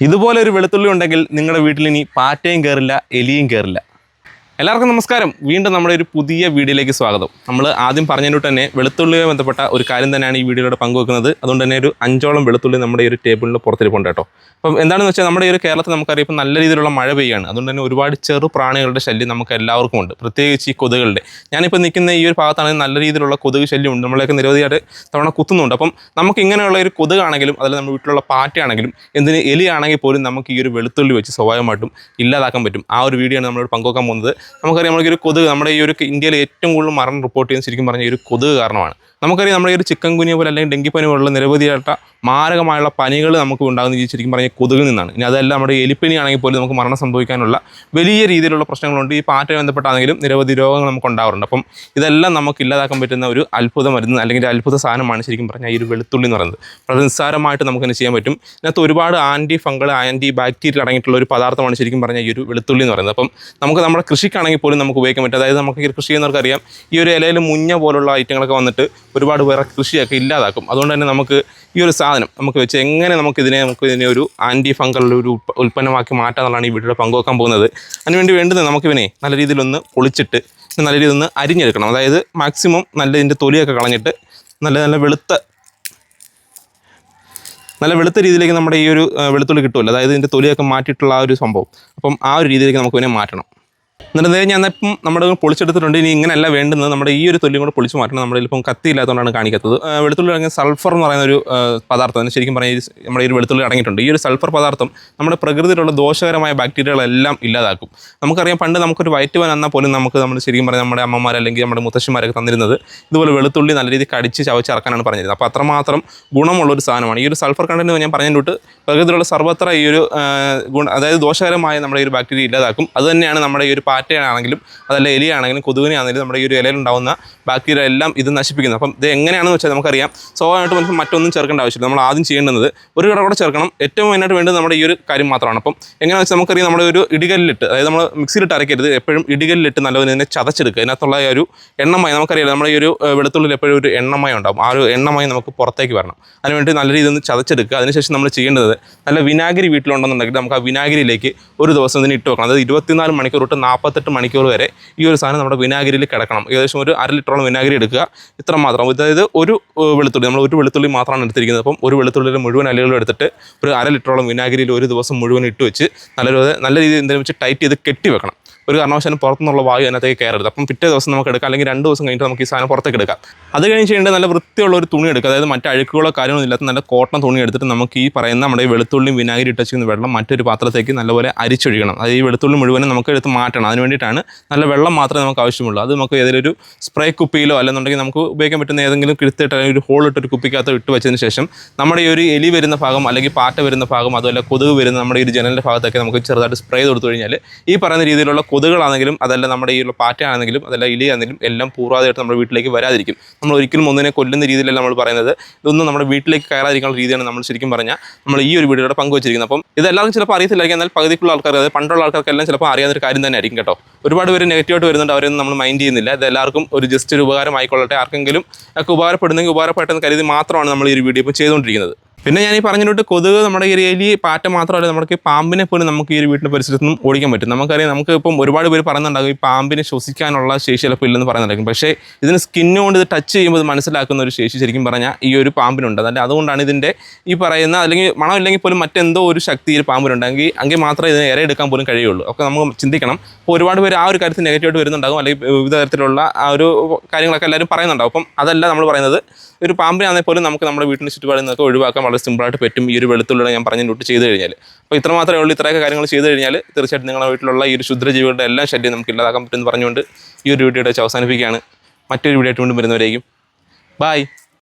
ഇതുപോലെ ഒരു വെളുത്തുള്ളി ഉണ്ടെങ്കിൽ നിങ്ങളുടെ വീട്ടിൽ ഇനി പാറ്റയും കയറില്ല എലിയും കയറില്ല എല്ലാവർക്കും നമസ്കാരം. വീണ്ടും നമ്മുടെ ഒരു പുതിയ വീഡിയോയിലേക്ക് സ്വാഗതം. നമ്മൾ ആദ്യം പറഞ്ഞതിനോട്ട് തന്നെ വെളുത്തുള്ളിയുമായി ബന്ധപ്പെട്ട ഒരു കാര്യം തന്നെയാണ് ഈ വീഡിയോയിലൂടെ പങ്കുവെക്കുന്നത്. അതുകൊണ്ട് തന്നെ ഒരു അഞ്ചോളം വെളുത്തുള്ളി നമ്മുടെ ഈ ഒരു ടേബിളിൽ പുറത്തിരിപ്പുണ്ട് കേട്ടോ. അപ്പം എന്താണെന്ന് വെച്ചാൽ നമ്മുടെ ഈ ഒരു കേരളത്തിൽ നമുക്കറിയാം ഇപ്പം നല്ല രീതിയിലുള്ള മഴ പെയ്യാണ്. അതുകൊണ്ട് തന്നെ ഒരുപാട് ചെറു പ്രാണികളുടെ ശല്യം നമുക്ക് എല്ലാവർക്കും ഉണ്ട്. പ്രത്യേകിച്ച് ഈ കൊതുകളുടെ ഞാനിപ്പോൾ നിൽക്കുന്ന ഈ ഒരു ഭാഗത്താണെങ്കിൽ നല്ല രീതിയിലുള്ള കൊതുക് ശല്യം ഉണ്ട് നമ്മളെയൊക്കെ നിരവധിയായിട്ട് തവണ കുത്തുന്നുണ്ട്. അപ്പം നമുക്ക് ഇങ്ങനെയുള്ള ഒരു കൊതുകാണെങ്കിലും അതിൽ നമ്മുടെ വീട്ടിലുള്ള പാറ്റയാണെങ്കിലും എന്തിന് എലിയാണെങ്കിൽ പോലും നമുക്ക് ഈ ഒരു വെളുത്തുള്ളി വെച്ച് സ്വാഭാവികമായിട്ടും ഇല്ലാതാക്കാൻ പറ്റും. ആ ഒരു വീഡിയോ ആണ് നമ്മളോട് പങ്കുവെക്കാൻ പോകുന്നത്. നമുക്കറിയാം നമ്മൾക്ക് ഒരു കൊതുക് നമ്മുടെ ഈ ഒരു ഇന്ത്യയിൽ ഏറ്റവും കൂടുതൽ മരണം റിപ്പോർട്ട് ചെയ്യുന്ന ശരിക്കും പറഞ്ഞ ഒരു കൊതുക് കാരണമാണ്. നമുക്കറിയാം നമ്മുടെ ഈ ഒരു ചിക്കൻ കുനിയ പോലെ അല്ലെങ്കിൽ ഡെങ്കിപ്പനി പോലുള്ള നിരവധിയായിട്ട് മാരകമായുള്ള പനികൾ നമുക്ക് ഉണ്ടാകുന്ന ഈ ശരിക്കും പറഞ്ഞാൽ കൊതുകിൽ നിന്നാണ്. ഇനി അതല്ല നമ്മുടെ എലിപ്പനി ആണെങ്കിൽ പോലും നമുക്ക് മരണം സംഭവിക്കാനുള്ള വലിയ രീതിയിലുള്ള പ്രശ്നങ്ങളുണ്ട്. ഈ പാറ്റയെ ബന്ധപ്പെട്ടാണെങ്കിലും നിരവധി രോഗങ്ങൾ നമുക്ക് ഉണ്ടാവാറുണ്ട്. അപ്പം ഇതെല്ലാം നമുക്ക് ഇല്ലാതാക്കാൻ പറ്റുന്ന ഒരു അത്ഭുത മരുന്ന് അല്ലെങ്കിൽ അത്ഭുത സാധനമാണ് ശരിക്കും പറഞ്ഞാൽ ഈ ഒരു വെളുത്തുള്ളി എന്ന് പറയുന്നത്. വളരെ നിസ്സാരമായിട്ട് നമുക്ക് തന്നെ ചെയ്യാൻ പറ്റും. ഇതിനകത്ത് ഒരുപാട് ആന്റി ഫംഗൾ ആന്റി ബാക്ടീരിയ അടങ്ങിയിട്ടുള്ള ഒരു പദാർത്ഥമാണ് ശരിക്കും പറഞ്ഞാൽ ഈ ഒരു വെളുത്തുള്ളി എന്ന് പറയുന്നത്. അപ്പം നമുക്ക് നമ്മുടെ കൃഷിക്കാണെങ്കിൽ പോലും നമുക്ക് ഉപയോഗിക്കാൻ പറ്റും. അതായത് നമുക്ക് കൃഷി ചെയ്യുന്നവർക്കറിയാം. ഈ ഒരു ഇലയിൽ മുഞ്ഞ പോലുള്ള ഐറ്റങ്ങളൊക്കെ വന്നിട്ട് ഒരുപാട് വേറെ കൃഷിയൊക്കെ ഇല്ലാതാക്കും. അതുകൊണ്ട് തന്നെ നമുക്ക് ഈ ഒരു സാധനം നമുക്ക് വെച്ച് എങ്ങനെ നമുക്ക് ഇതിനെ നമുക്ക് ഇതിനെ ഒരു ആന്റി ഫംഗൽ ഒരു ഉൽപ്പ- ഉൽപ്പന്നമാക്കി മാറ്റാം എന്നുള്ളതാണ് ഈ വീഡിയോയിൽ പങ്കുവെക്കാൻ പോകുന്നത്. അതിനുവേണ്ടി വേണ്ടത് നമുക്കിവനെ നല്ല രീതിയിലൊന്ന് പൊളിച്ചിട്ട് നല്ല രീതിയിൽ ഒന്ന് അരിഞ്ഞെടുക്കണം. അതായത് മാക്സിമം നല്ല ഇതിന്റെ തൊലിയൊക്കെ കളഞ്ഞിട്ട് നല്ല നല്ല വെളുത്ത നല്ല വെളുത്ത രീതിയിലേക്ക് നമ്മുടെ ഈ ഒരു വെളുത്തുള്ളി കിട്ടുമല്ലോ. അതായത് ഇതിന്റെ തൊലിയൊക്കെ മാറ്റിയിട്ടുള്ള ആ ഒരു സംഭവം. അപ്പം ആ ഒരു രീതിയിലേക്ക് നമുക്ക് ഇതിനെ മാറ്റണം. എന്നിട്ട് നേരെ ഞാൻ ഇപ്പം നമ്മുടെ പൊളിച്ചെടുത്തിട്ടുണ്ട്. ഇനി ഇങ്ങനെയല്ല വേണ്ടുന്നത്. നമ്മുടെ ഈ ഒരു തൊല്ലും കൂടെ പൊളിച്ച് മാറ്റണം. നമ്മുടെ ഇപ്പം കത്തി ഇല്ലാത്തതുകൊണ്ടാണ് കാണിക്കാത്തത് വെളുത്തുള്ളി അടങ്ങിയ സൾഫർ എന്ന് പറയുന്ന ഒരു പദാർത്ഥം. ശരിക്കും പറഞ്ഞാൽ നമ്മുടെ ഈ ഒരു വെളുത്തുള്ളി അടങ്ങിയിട്ടുണ്ട്. ഈ ഒരു സൾഫർ പദാർത്ഥം നമ്മുടെ പ്രകൃതിയിലുള്ള ദോഷകരമായ ബാക്ടീരിയകളെല്ലാം ഇല്ലാതാക്കും. നമുക്കറിയാം പണ്ട് നമുക്കൊരു വയറ്റ് വന്നാൽ പോലും നമുക്ക് നമ്മൾ ശരിക്കും പറഞ്ഞാൽ നമ്മുടെ അമ്മമാർ അല്ലെങ്കിൽ നമ്മുടെ മുത്തശ്ശിമാരൊക്കെ തന്നിരുന്നത് ഇതുപോലെ വെളുത്തുള്ളി നല്ല രീതിയിൽ കടിച്ച് ചവച്ചിറക്കാനാണ് പറഞ്ഞിരുന്നത്. അപ്പോൾ അത്രമാത്രം ഗുണമുള്ള ഒരു സാധനമാണ്. ഈ ഒരു സൾഫർ കണ്ടന്റ് ഞാൻ പറഞ്ഞതിന്റെ പ്രകൃതിയിലുള്ള സർവത്ര ഈ ഒരു ഗുണ അതായത് ദോഷകരമായ നമ്മുടെ ഈ ഒരു ബാക്ടീരിയ ഇല്ലാതാക്കും. അത് തന്നെയാണ് നമ്മുടെ ഈ ഒരു പാറ്റയാണെങ്കിലും അതല്ല എലിയാണെങ്കിലും കൊതുകിനെയാണെങ്കിലും നമ്മുടെ ഈ ഒരു ഇലയിൽ ഉണ്ടാകുന്ന ബാക്ടീരിയ എല്ലാം ഇത് നശിപ്പിക്കുന്നത് അപ്പം ഇത് എങ്ങനെയാണെന്ന് വെച്ചാൽ നമുക്കറിയാം. സ്വാഭാവികമായിട്ട് നമുക്ക് മറ്റൊന്നും ചേർക്കേണ്ട ആവശ്യമില്ല. നമ്മൾ ആദ്യം ചെയ്യേണ്ടത് ഒരു കട കൂടെ ചേർക്കണം. ഏറ്റവും മെയിനായിട്ട് വേണ്ടത് നമ്മുടെ ഈ ഒരു കാര്യം മാത്രമാണ്. അപ്പം എങ്ങനെയാണെന്ന് വെച്ചാൽ നമുക്കറിയാം നമ്മുടെ ഒരു ഇടികല്ലിട്ട് അതായത് നമ്മൾ മിക്സിയിലിട്ട് അരക്കരുത് എപ്പോഴും ഇടികല്ലിട്ട് നല്ലപോലെ തന്നെ ചതച്ചെടുക്കുക. അതിനകത്തുള്ള ഒരു എണ്ണമായി നമുക്കറിയാം നമ്മുടെ ഈ ഒരു വെളുത്തുള്ളിൽ എപ്പോഴും ഒരു എണ്ണമയം ഉണ്ടാകും ആ ഒരു എണ്ണമയം നമുക്ക് പുറത്തേക്ക് വരണം. അതിനുവേണ്ടി നല്ല രീതിയിൽ ഒന്ന് ചതച്ചെടുക്കുക. അതിനുശേഷം നമ്മൾ ചെയ്യേണ്ടത് നല്ല വിനാഗിരി വീട്ടിലുണ്ടെന്നുണ്ടെങ്കിൽ നമുക്ക് ആ വിനാഗിരിയിലേക്ക് ഒരു ദിവസം ഇതിന് ഇട്ട് വെക്കണം. അതായത് ഇരുപത്തിനാല് മണിക്കൂർ തൊട്ട് നാൽപ്പത്തെട്ട് മണിക്കൂർ വരെ ഈ ഒരു സാധനം നമ്മുടെ വിനാഗിരിയിൽ കിടക്കണം. ഏകദേശം ഒരു അര ലിറ്ററോളം വിനാഗിരി എടുക്കുക. ഇത്ര മാത്രം അതായത് ഒരു വെളുത്തുള്ളി. നമ്മൾ ഒരു വെളുത്തുള്ളി മാത്രമാണ് എടുത്തിരിക്കുന്നത്. അപ്പം ഒരു വെളുത്തുള്ളിയിൽ മുഴുവൻ അലകളും എടുത്തിട്ട് ഒരു അര ലിറ്ററോളം വിനാഗിരിയിൽ ഒരു ദിവസം മുഴുവൻ ഇട്ട് വെച്ച് നല്ലൊരു നല്ല രീതിയിൽ എന്തെങ്കിലും വെച്ച് ടൈറ്റ് ചെയ്ത് കെട്ടി വെക്കണം. ഒരു കാരണവശാലും പുറത്തുനിന്നുള്ള വായു അതിനകത്തേക്ക് കയറരുത്. അപ്പം പിറ്റേ ദിവസം നമുക്ക് എടുക്കാം. അല്ലെങ്കിൽ രണ്ട് ദിവസം കഴിഞ്ഞിട്ട് നമുക്ക് ഈ സാധനം പുറത്തേക്ക് എടുക്കാം. അത് കഴിഞ്ഞ് നല്ല വൃത്തിയുള്ള ഒരു തുണി എടുക്കുക. അതായത് മറ്റ് അഴുക്കുകളോ കാര്യങ്ങളോ ഇല്ലാത്ത നല്ല കോട്ടൺ തുണി എടുത്തിട്ട് നമുക്ക് ഈ പറയുന്ന നമ്മുടെ ഈ വെളുത്തുള്ളിയും വിനാഗിരി ഇട്ട് വെച്ചിരിക്കുന്ന വെള്ളം മറ്റൊരു പാത്രത്തേക്ക് നല്ലപോലെ അരിച്ചൊഴിക്കണം. അത് ഈ വെളുത്തുള്ളി മുഴുവനും നമുക്ക് എടുത്ത് മാറ്റണം. അതിന് വേണ്ടിയിട്ടാണ് നല്ല വെള്ളം മാത്രമേ നമുക്ക് ആവശ്യമുള്ളൂ. അത് നമുക്ക് ഏതെങ്കിലും ഒരു സ്പ്രേ കുപ്പിയിലോ അല്ലെന്നുണ്ടെങ്കിൽ നമുക്ക് ഉപയോഗിക്കാൻ പറ്റുന്ന ഏതെങ്കിലും കിടുത്തിട്ട് അല്ലെങ്കിൽ ഒരു ഹോൾ ഇട്ട് ഒരു കുപ്പിക്കകത്ത് ഇട്ട് വെച്ചതിന് ശേഷം നമ്മുടെ ഈ ഒരു എലി വരുന്ന ഭാഗം അല്ലെങ്കിൽ പാറ്റ വരുന്ന ഭാഗം അതുപോലെ കൊതുക് വരുന്ന നമ്മുടെ ഈ ജനലിന്റെ ഭാഗത്തൊക്കെ നമുക്ക് ചെറുതായിട്ട് സ്പ്രേ കൊടുത്തു കഴിഞ്ഞാൽ ഈ പറയുന്ന രീതിയിലുള്ള കൊതുകുകളാണെങ്കിലും അതല്ല നമ്മുടെ ഈ പാറ്റയാണെങ്കിലും അതല്ല ഇലിയാണെങ്കിലും എല്ലാം പൂർവാതായിട്ട് നമ്മുടെ വീട്ടിലേക്ക് വരാതിരിക്കും. നമ്മൾ ഒരിക്കലും ഒന്നിനെ കൊല്ലുന്ന രീതിയിലല്ല നമ്മൾ പറയുന്നത്. ഇതൊന്നും നമ്മുടെ വീട്ടിലേക്ക് കയറാതിരിക്കാനുള്ള രീതിയാണ് നമ്മൾ ശരിക്കും പറഞ്ഞാൽ നമ്മൾ ഈ ഒരു വീഡിയോയുടെ പങ്കുവച്ചിരിക്കുന്നത്. അപ്പം ഇതെല്ലാവർക്കും ചിലപ്പോൾ അറിയത്തില്ലായിരിക്കും. എന്നാൽ പകുതിക്കുള്ള ആൾക്കാർ അതായത് പണ്ടുള്ള ആൾക്കാർക്കെല്ലാം ചിലപ്പോൾ അറിയാവുന്ന ഒരു കാര്യം തന്നെ ആയിരിക്കും കേട്ടോ. ഒരുപാട് പേര് നെഗറ്റീവായിട്ട് വരുന്നുണ്ട്. അവരൊന്നും നമ്മൾ മൈൻഡ് ചെയ്യുന്നില്ല. ഇത് എല്ലാവർക്കും ഒരു ജസ്റ്റ് ഒരു ഉപകാരം ആയിക്കൊള്ളട്ടെ. ആർക്കെങ്കിലും ഒക്കെ ഉപകാരപ്പെടുന്നെങ്കിൽ ഉപകാരപ്പെട്ടെന്ന് കരുതി മാത്രമാണ് നമ്മൾ ഈ ഒരു വീഡിയോ ഇപ്പോൾ ചെയ്തുകൊണ്ടിരിക്കുന്നത്. പിന്നെ ഞാൻ ഈ പറഞ്ഞിട്ട് കൊതുക് നമ്മുടെ ഏരിയയിൽ പാറ്റ മാത്രമല്ല നമുക്ക് പാമ്പിനെ പോലും നമുക്ക് ഈ ഒരു വീട്ടിന്റെ പരിസരത്ത് നിന്നും ഓടിക്കാൻ പറ്റും. നമുക്കറിയാം നമുക്ക് ഇപ്പം ഒരുപാട് പേര് പറയുന്നുണ്ടാകും ഈ പാമ്പിനെ ശ്വസിക്കാനുള്ള ശേഷി ചിലപ്പോൾ ഇല്ലെന്ന് പറയുന്നുണ്ടാകും. പക്ഷേ ഇതിന് സ്കിന്നുകൊണ്ട് ഇത് ടച്ച് ചെയ്യുമ്പോൾ മനസ്സിലാക്കുന്ന ഒരു ശേഷി ശരിക്കും പറഞ്ഞാൽ ഈ ഒരു പാമ്പിനുണ്ട്. അതായത് അതുകൊണ്ടാണ് ഇതിന്റെ ഈ പറയുന്ന അല്ലെങ്കിൽ മണമില്ലെങ്കിൽ പോലും മറ്റെന്തോ ഒരു ശക്തി ഈ പാമ്പിനുണ്ടെങ്കിൽ അങ്ങനെ മാത്രമേ ഇതിനെ ഇര എടുക്കാൻ പോലും കഴിയുള്ളൂ. ഒക്കെ നമുക്ക് ചിന്തിക്കണം. അപ്പോൾ ഒരുപാട് പേര് ആ ഒരു കാര്യത്തിൽ നെഗറ്റീവായിട്ട് വരുന്നുണ്ടാകും. അല്ലെങ്കിൽ വിവിധ തരത്തിലുള്ള ആ ഒരു കാര്യങ്ങളൊക്കെ എല്ലാവരും പറയുന്നുണ്ടാകും. അപ്പം അതല്ല നമ്മൾ പറയുന്നത്. ഒരു പാമ്പിനാണെങ്കിൽ പോലും നമുക്ക് നമ്മുടെ വീട്ടിന് ചുറ്റുപാടിൽ നിന്നൊക്കെ ഒഴിവാക്കാൻ വളരെ സിമ്പിളായിട്ട് പറ്റും. ഈ ഒരു വെളുത്തുള്ളിയുടെ ഞാൻ പറഞ്ഞ നോട്ട് ചെയ്ത് കഴിഞ്ഞാൽ അപ്പോൾ ഇത്ര മാത്രമേ ഉള്ളൂ. ഇത്രയൊക്കെ കാര്യങ്ങൾ ചെയ്ത് കഴിഞ്ഞാൽ തീർച്ചയായിട്ടും നിങ്ങളുടെ വീട്ടിലുള്ള ഈ ഒരു ശുദ്രജീവികളുടെ എല്ലാ ശല്യം നമുക്ക് ഇല്ലാതാക്കാൻ പറ്റുമെന്ന് പറഞ്ഞുകൊണ്ട് ഈ ഒരു വീഡിയോയുടെ അവസാനിപ്പിക്കുകയാണ്. മറ്റൊരു വീഡിയോ ആയിട്ട് വീണ്ടും വരുന്നവരേക്കും. ബായ്